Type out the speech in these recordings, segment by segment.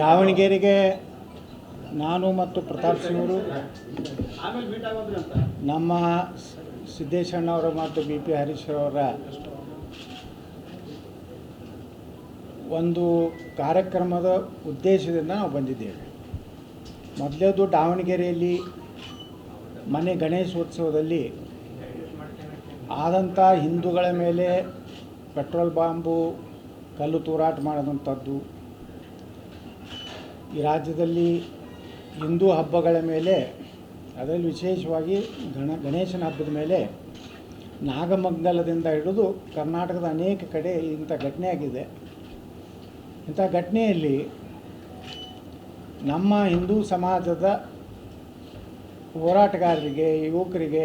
ದಾವಣಗೆರೆಗೆ ನಾನು ಮತ್ತು ಪ್ರತಾಪ್ ಸಿಂಗ್ರು, ನಮ್ಮ ಸಿದ್ದೇಶಣ್ಣ ಸಿದ್ದೇಶಣ್ಣವರು ಮತ್ತು ಬಿ ಪಿ ಹರೀಶ್ರವರ ಒಂದು ಕಾರ್ಯಕ್ರಮದ ಉದ್ದೇಶದಿಂದ ನಾವು ಬಂದಿದ್ದೇವೆ. ಮೊದಲೇದು ದಾವಣಗೆರೆಯಲ್ಲಿ ಮನೆ ಗಣೇಶೋತ್ಸವದಲ್ಲಿ ಆದಂಥ ಹಿಂದೂಗಳ ಮೇಲೆ ಪೆಟ್ರೋಲ್ ಬಾಂಬು, ಕಲ್ಲು ತೂರಾಟ ಮಾಡಿದಂಥದ್ದು. ಈ ರಾಜ್ಯದಲ್ಲಿ ಹಿಂದೂ ಹಬ್ಬಗಳ ಮೇಲೆ, ಅದರಲ್ಲಿ ವಿಶೇಷವಾಗಿ ಗಣ, ಗಣೇಶನ ಹಬ್ಬದ ಮೇಲೆ ನಾಗಮಂಗಲದಿಂದ ಹಿಡಿದು ಕರ್ನಾಟಕದ ಅನೇಕ ಕಡೆ ಇಂಥ ಘಟನೆ ಆಗಿದೆ. ಇಂಥ ಘಟನೆಯಲ್ಲಿ ನಮ್ಮ ಹಿಂದೂ ಸಮಾಜದ ಹೋರಾಟಗಾರರಿಗೆ, ಯುವಕರಿಗೆ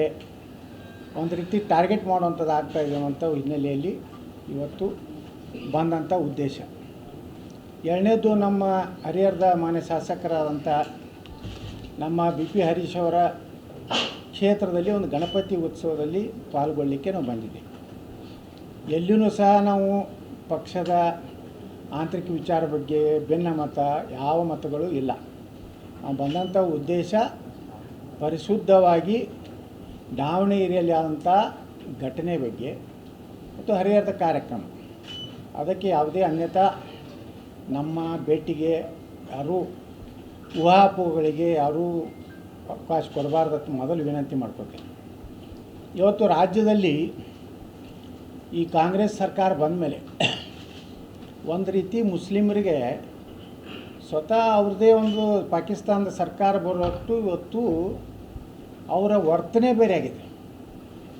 ಒಂದು ರೀತಿ ಟಾರ್ಗೆಟ್ ಮಾಡುವಂಥದ್ದು ಇದೆ ಅಂತ ಹಿನ್ನೆಲೆಯಲ್ಲಿ ಇವತ್ತು ಬಂದಂಥ ಉದ್ದೇಶ. ಎರಡನೇದು ನಮ್ಮ ಹರಿಹರದ ಮಾನ್ಯ ಶಾಸಕರಾದಂಥ ನಮ್ಮ ಬಿ ಪಿ ಹರೀಶ್ ಅವರ ಕ್ಷೇತ್ರದಲ್ಲಿ ಒಂದು ಗಣಪತಿ ಉತ್ಸವದಲ್ಲಿ ಪಾಲ್ಗೊಳ್ಳಲಿಕ್ಕೆ ನಾವು ಬಂದಿದ್ದೀವಿ ಎಲ್ಲಿಯೂ ಸಹ ನಾವು ಪಕ್ಷದ ಆಂತರಿಕ ವಿಚಾರ ಬಗ್ಗೆ, ಭಿನ್ನ ಮತ, ಯಾವ ಮತಗಳು ಇಲ್ಲ. ನಾವು ಬಂದಂಥ ಉದ್ದೇಶ ಪರಿಶುದ್ಧವಾಗಿ ದಾವಣಗೆರೆಯಲ್ಲಿ ಆದಂಥ ಘಟನೆ ಬಗ್ಗೆ ಮತ್ತು ಹರಿಹರದ ಕಾರ್ಯಕ್ರಮ. ಅದಕ್ಕೆ ಯಾವುದೇ ಅನ್ಯತಾ ನಮ್ಮ ಭೇಟಿಗೆ ಯಾರೂ ಊಹಾಪೋಹಗಳಿಗೆ ಯಾರೂ ಅವಕಾಶ ಕೊಡಬಾರ್ದಂತ ಮೊದಲು ವಿನಂತಿ ಮಾಡ್ಕೋತೀನಿ ಇವತ್ತು ರಾಜ್ಯದಲ್ಲಿ ಈ ಕಾಂಗ್ರೆಸ್ ಸರ್ಕಾರ ಬಂದ ಮೇಲೆ ಒಂದು ರೀತಿ ಮುಸ್ಲಿಮರಿಗೆ ಸ್ವತಃ ಅವ್ರದ್ದೇ ಒಂದು ಪಾಕಿಸ್ತಾನದ ಸರ್ಕಾರ ಬರೋಷ್ಟು ಇವತ್ತು ಅವರ ವರ್ತನೆ ಬೇರೆ ಆಗಿದೆ.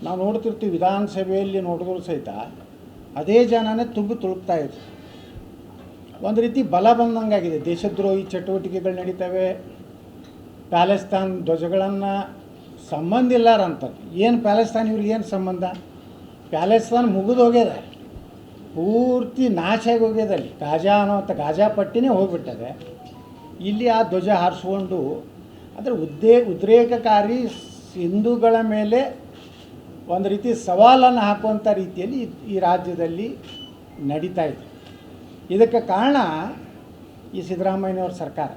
ನಾವು ನೋಡ್ತಿರ್ತೀವಿ ವಿಧಾನಸಭೆಯಲ್ಲಿ ನೋಡಿದ್ರು ಸಹಿತ ಅದೇ ಜನನೇ ತುಂಬಿ ತುಳುಕ್ತಾ ಒಂದು ರೀತಿ ಬಲ ಬಂದಂಗಾಗಿದೆ. ದೇಶದ್ರೋಹಿ ಚಟುವಟಿಕೆಗಳು ನಡೀತವೆ. ಪ್ಯಾಲೆಸ್ತಾನ್ ಧ್ವಜಗಳನ್ನು ಸಂಬಂಧ ಇಲ್ಲಾರಂತಾರೆ ಏನು ಪ್ಯಾಲೆಸ್ತಾನ್ ಇವ್ರಿಗೆ ಏನು ಸಂಬಂಧ? ಪ್ಯಾಲೆಸ್ತಾನ್ ಮುಗಿದು ಹೋಗ್ಯದ. ಪೂರ್ತಿ ನಾಶ ಆಗಿ ಹೋಗ್ಯದ ಅಲ್ಲಿ. ಗಾಜಾ ಅನ್ನೋಂಥ ಗಾಜಾ ಪಟ್ಟಿನೇ ಹೋಗ್ಬಿಟ್ಟದೆ. ಇಲ್ಲಿ ಆ ಧ್ವಜ ಹಾರಿಸ್ಕೊಂಡು ಅಂದರೆ ಉದ್ದೇ, ಉದ್ರೇಕಕಾರಿ ಹಿಂದೂಗಳ ಮೇಲೆ ಒಂದು ರೀತಿ ಸವಾಲನ್ನು ಹಾಕುವಂಥ ರೀತಿಯಲ್ಲಿ ಈ ರಾಜ್ಯದಲ್ಲಿ ನಡೀತಾ ಇದೆ. ಇದಕ್ಕೆ ಕಾರಣ ಈ ಸಿದ್ದರಾಮಯ್ಯನವ್ರ ಸರ್ಕಾರ.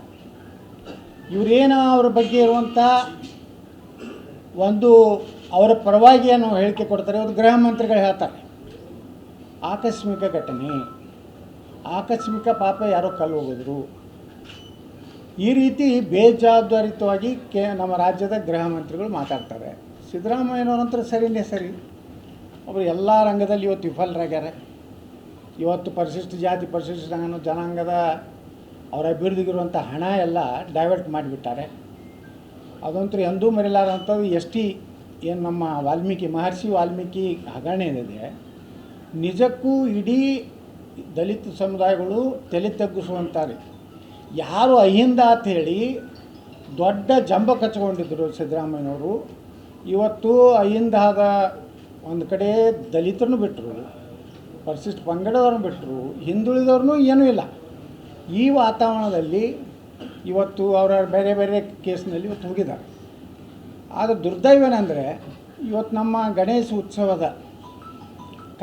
ಇವರೇನು ಅವ್ರ ಬಗ್ಗೆ ಇರುವಂಥ ಒಂದು ಅವರ ಪರವಾಗಿ ಏನು ಹೇಳಿಕೆ ಕೊಡ್ತಾರೆ, ಅವ್ರು ಗೃಹ ಮಂತ್ರಿಗಳು ಹೇಳ್ತಾರೆ. ಆಕಸ್ಮಿಕ ಘಟನೆ, ಆಕಸ್ಮಿಕ ಪಾಪ ಯಾರೋ ಕಲ್ಲು ಹೋಗಿದ್ರು ಈ ರೀತಿ ಬೇಜವಾಬ್ದಾರಿತವಾಗಿ ಕೆ, ನಮ್ಮ ರಾಜ್ಯದ ಗೃಹ ಮಂತ್ರಿಗಳು ಮಾತಾಡ್ತಾರೆ. ಸಿದ್ದರಾಮಯ್ಯನವ್ರಂತರ ಸರಿನೇ ಸರಿ. ಅವರು ಎಲ್ಲ ರಂಗದಲ್ಲಿ ಇವತ್ತು ವಿಫಲರಾಗ್ಯಾರ. ಇವತ್ತು ಪರಿಶಿಷ್ಟ ಜಾತಿ ಪರಿಶಿಷ್ಟ ಜನಾಂಗ- ಜನಾಂಗದ ಅವರ ಅಭಿವೃದ್ಧಿಗಿರುವಂಥ ಹಣ ಎಲ್ಲ ಡೈವರ್ಟ್ ಮಾಡಿಬಿಟ್ಟಾರೆ. ಅದಂತೂ ಎಂದೂ ಮರಿಲಾರಂಥದ್ದು ಎಸ್ ಟಿ ಏನು ನಮ್ಮ ವಾಲ್ಮೀಕಿ ಮಹರ್ಷಿ ವಾಲ್ಮೀಕಿ ಹಗರಣ ಏನಿದೆ ನಿಜಕ್ಕೂ ಇಡೀ ದಲಿತ ಸಮುದಾಯಗಳು ತಲೆ ತಗ್ಗಿಸುವಂತಾರೆ ಯಾರು ಅಹಿಂದ ಅಂತ ಹೇಳಿ ದೊಡ್ಡ ಜಂಬ ಕಚ್ಕೊಂಡಿದ್ದರು ಸಿದ್ದರಾಮಯ್ಯನವರು. ಇವತ್ತು ಅಹಿಂದಾದ ಒಂದು ಕಡೆ ದಲಿತರನ್ನು ಬಿಟ್ಟರು. ಪರಿಶಿಷ್ಟ ಪಂಗಡದವ್ರನ್ನ ಬಿಟ್ಟರು ಹಿಂದುಳಿದವ್ರನ್ನೂ ಏನೂ ಇಲ್ಲ. ಈ ವಾತಾವರಣದಲ್ಲಿ ಇವತ್ತು ಅವರ ಬೇರೆ ಬೇರೆ ಕೇಸ್ನಲ್ಲಿ ಇವತ್ತು ಹೋಗಿದ್ದಾರೆ ಆದರೆ ದುರ್ದೈವನಂದರೆ ಇವತ್ತು ನಮ್ಮ ಗಣೇಶ ಉತ್ಸವದ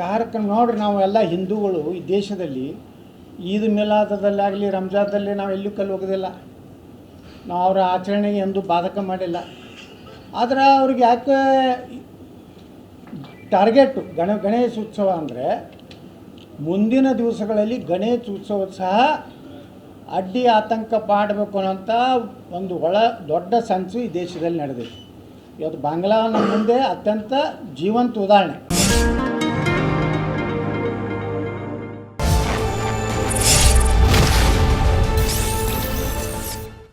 ಕಾರ್ಯಕ್ರಮ ನೋಡ್ರಿ, ನಾವು ಎಲ್ಲ ಹಿಂದೂಗಳು ಈ ದೇಶದಲ್ಲಿ ಈದ್ ಮಿಲಾದದಲ್ಲಾಗಲಿ ರಂಜಾದಲ್ಲಿ ನಾವು ಎಲ್ಲೂ ಕಲ್ಲು ಹೋಗೋದಿಲ್ಲ ನಾವು ಅವರ ಆಚರಣೆಗೆ ಎಂದೂ ಬಾಧಕ ಮಾಡಿಲ್ಲ. ಆದರೆ ಅವ್ರಿಗೆ ಯಾಕೆ ಟಾರ್ಗೆಟು ಗಣ ಗಣೇಶ ಉತ್ಸವ ಅಂದರೆ ಮುಂದಿನ ದಿವಸಗಳಲ್ಲಿ ಗಣೇಶ ಉತ್ಸವ ಸಹ ಅಡ್ಡಿ ಆತಂಕ ಮಾಡಬೇಕು ಅನ್ನೋಂಥ ಒಂದು ಒಳ ದೊಡ್ಡ ಸಂಚು ಈ ದೇಶದಲ್ಲಿ ನಡೆದಿದೆ. ಇವತ್ತು ಬಾಂಗ್ಲಾ ಮುಂದೆ ಅತ್ಯಂತ ಜೀವಂತ ಉದಾಹರಣೆ.